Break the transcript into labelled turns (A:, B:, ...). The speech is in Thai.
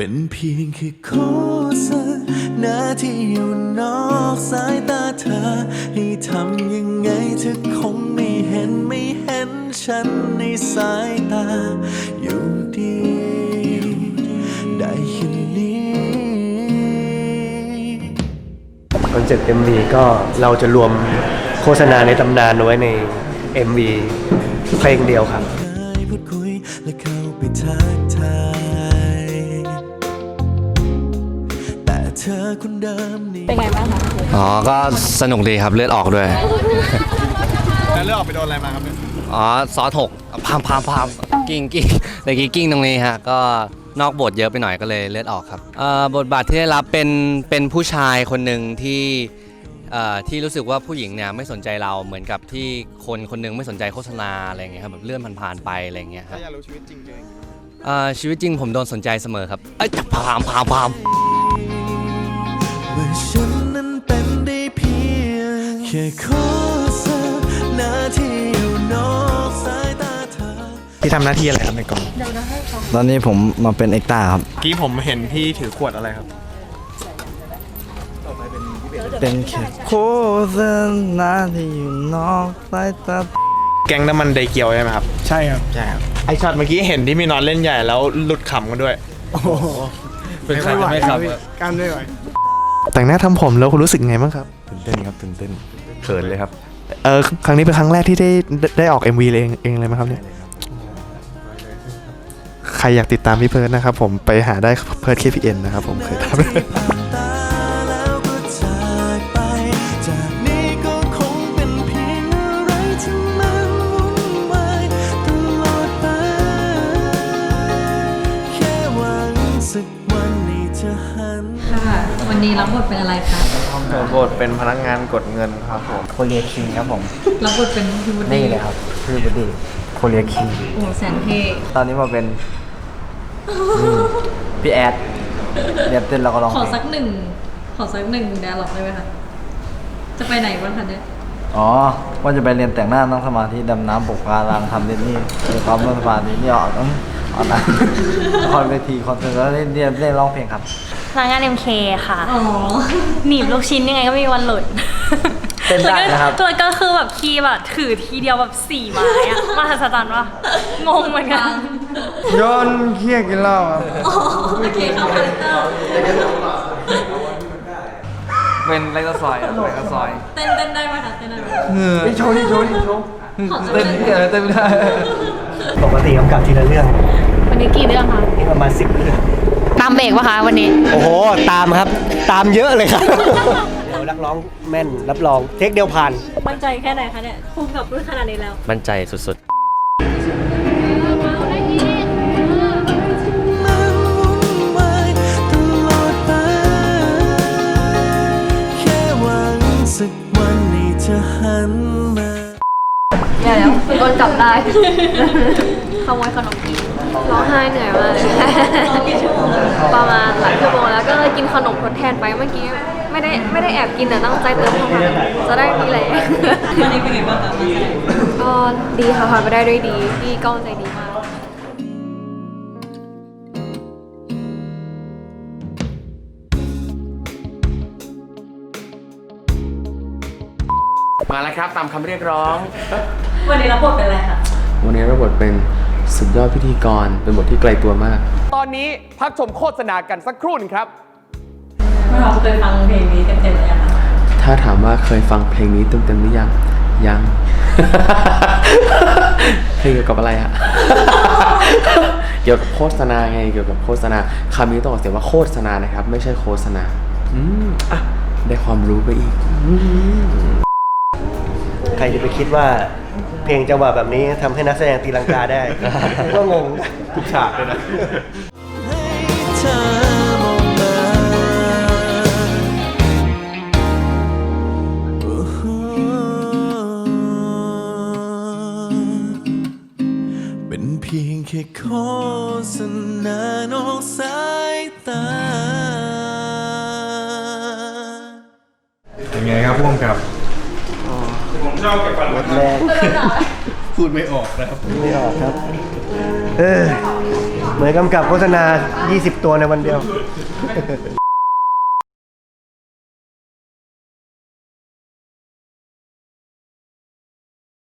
A: เป็นเพียงแค่โฆษณาที่อยู่นอกสายตาเธอ ให้ทำยังไงเธอคงไม่เห็นไม่เห็นฉันในสายตา อยู่ดี ได้แค่นี้
B: คอนเซ็ปต์ MV ก็เราจะรวมโฆษณาในตำนานเอาไว้ใน MV เพลงเดียวครับ
A: อคนเดิมนี่
C: เป็นไงบ้างคะ
D: อ๋อ ก็สนุกดีครับเลือดออกด้วย
E: แล้วเลือกออกไปโดนอะไรมาครับเนี่ย
D: อ๋อ ซอสหกพามพามพามกิ้งกิ้งเมื่อกี้กิ้งตรงนี้ฮะ ก็นอกบทเยอะไปหน่อยก็เลยเลือดออกครับเอ่อบทบาทที่ได้รับเป็นเป็นผู้ชายคนหนึ่งที่เอ่อที่รู้สึกว่าผู้หญิงเนี่ยไม่สนใจเราเหมือนกับที่คนคนหนึงไม่สนใจโฆษณาอะไรอย่างเงี้ยครับแบบเลื่อนผ่านๆไปอะไรอย่างเงี้ยค
E: ถ้า
D: รับ
E: อยากรู้ชีวิตจริงเจอ
D: เอ่อชีวิตจริงผมโดนสนใจเสมอครับเอ้ยจับพามพามพาม
A: ว่าฉันนั้นเป็นได้เพียง แค่โฆษณาที่อยู่นอกสายตาเธอ
E: พี่ทำหน้าที่อะไรครับในกอง
F: ตอนนี้ผมมาเป็นเอ็กต้าครับ
E: กี้ผมเห็นพี่ถือขวดอะไรครับ
F: เป็นแค่โฆษณาที่อยู่นอกสายตา
E: แก๊งน้ำมันไดเกียวใช่ไหมครับ ใช่ครับ ใช่ครับ ไอช็อตเมื่อกี้เห็นที่มีนอนเล่นใหญ่แล้วหลุดขำกันด้วย เป็นใครจะไม่ขำการด้วยไหว แต่งหน้าทำผมแล้วคุณรู้สึกไงบ้างครับ
G: ตื่นเต้นครับตื่นเต้นเขินเลยครับ
E: เออครั้งนี้เป็นครั้งแรกที่ได้ได้ออก MV เลยเองเองเลยไหมครับเนี่ยใครอยากติดตามพี่เพิร์ดนะครับผมไปหาได้เพิร์ด KPN นะครับผมเคยทำ
C: บบทเป็นอะไรคะ
E: บทเป็นพนักงานกดเงินครับผม
F: โคเรียคิงครับผม
C: รับบทเป็นพี่วุฒิ
F: นี่เลยครับชื่อบดีโคเรียคิง
C: โอ้แสนเท่
F: ตอนนี้มาเป็นนี่พี่แอดเรียบเต้นแล้วก็ร้อง
C: ข
F: เพ
C: อ
F: ลง
C: สักหนึ่ง ขอสักหนึ่งแดร์ล็อกได้ไหมคะ จะไปไหนบ้างคะเนี่ย
F: อ๋อ ว่าจะไปเรียนแต่งหน้านั่งสมาธิดำน้ำปกปลาลางทำเรนนี่เรียนความนั่งสมาธินี่ออกต้องออกนะละครเวทีคอนเสิร์ตแล้วเล่นเรียนเล่นร้องเพลงครับ
H: พนักงาน MK ค่ะ
C: อ๋อ
H: หนีบลูกชิ้นยังไงก็ไม่มีวันหลุด
F: เต้นได้นะครับ
H: ตัวก็คือแบบคีย์แบบถือทีเดียวแบบสี่ไม้อะมหัศจรรย์วะงงเหมือนกัน
F: โยนเคี้ยกินเหล้าครับ
C: โอเคเข้าคาแรคเตอร์
D: เป็นไรก็ซอยไรก็ซอย
C: เต้นเต้นได้ไหมคะเต้นได้ไหม
F: นี่โชว์นี่โชว์นี่โชว์
C: ขอสัก
F: เต้น
C: หนึ่ง
F: เต้นเต้นไม่ได้
B: ปกติกำกับทีละเรื่อง
H: วันนี้กี่เรื่องคะ
B: นี่ประมาณสิบเรื่อง
H: ตามเบรกปะคะวันนี้
B: โอ้โห ตามครับ ตามเยอะเลยครับเรานักร้องแม่น รับรอง เทคเดียวผ่าน
H: มั่นใจแค่ไหนคะเนี่ยภูมิกับรุ่นขนาดนี้แล้ว
D: มั่นใจสุดๆ
I: เดี๋ยวโดนจับได้ขโมยขนมกินร้องไห้เหนื่อยมากเลยประมาณหลายชั่วโมงแล้วก็เลยกินขนมทดแทนไปเมื่อกี้ ไม่ได้ไม่ได้แอบกินแต่ตั้งใจเติมเข้ามาจะได้มีแรง
C: วันนี้เป็นไงบ้างคะมาแสดง
I: ก็ดีค่ะผ่านไปได้ด้วยดีพี่ก้องใจดีมาก
J: มาแล้วครับตามคำเรียกร้อง
C: วันนี้รับบทเป็นอะไรคะ
J: วันนี้รับบทเป็นสุดยอดพิธีกร เป็นบทที่ไกลตัวมาก
G: ตอนนี้พักชมโฆษณากันสักครู่หนึงครับ
C: ไม่เราเคยฟังเพลงนี้เต็มๆเลยอะค่ะ
J: ถ้าถามว่าเคยฟังเพลงนี้เต็มๆหรือยัง ยัง เพลงเกี่ยวกับอะไรฮะ เกี่ยวกับโฆษณาไง เกี่ยวกับโฆษณาคำนี้ต้องออกเสียงว่าโฆษณานะครับ ไม่ใช่โฆษณา อืมอะได้ความรู้ไปอีก
B: ใครจะไปคิดว่า เพลงจังหวะแบบนี้ทำให้นักแสดงตีลังกาได้ ก็งง
E: ทุกฉากเลยนะ
A: ให้เธอมองมาโอ้โหเป็นเพียงแค่โฆษณานอกสายตา
E: เป็นไงครับพ่วงกับ
F: แรง
E: พูดไม่ออกนะครับ
F: ไม่ออกครับ เออ
B: เหมือนกำกับโฆษณา 20 ตัวในวันเดียว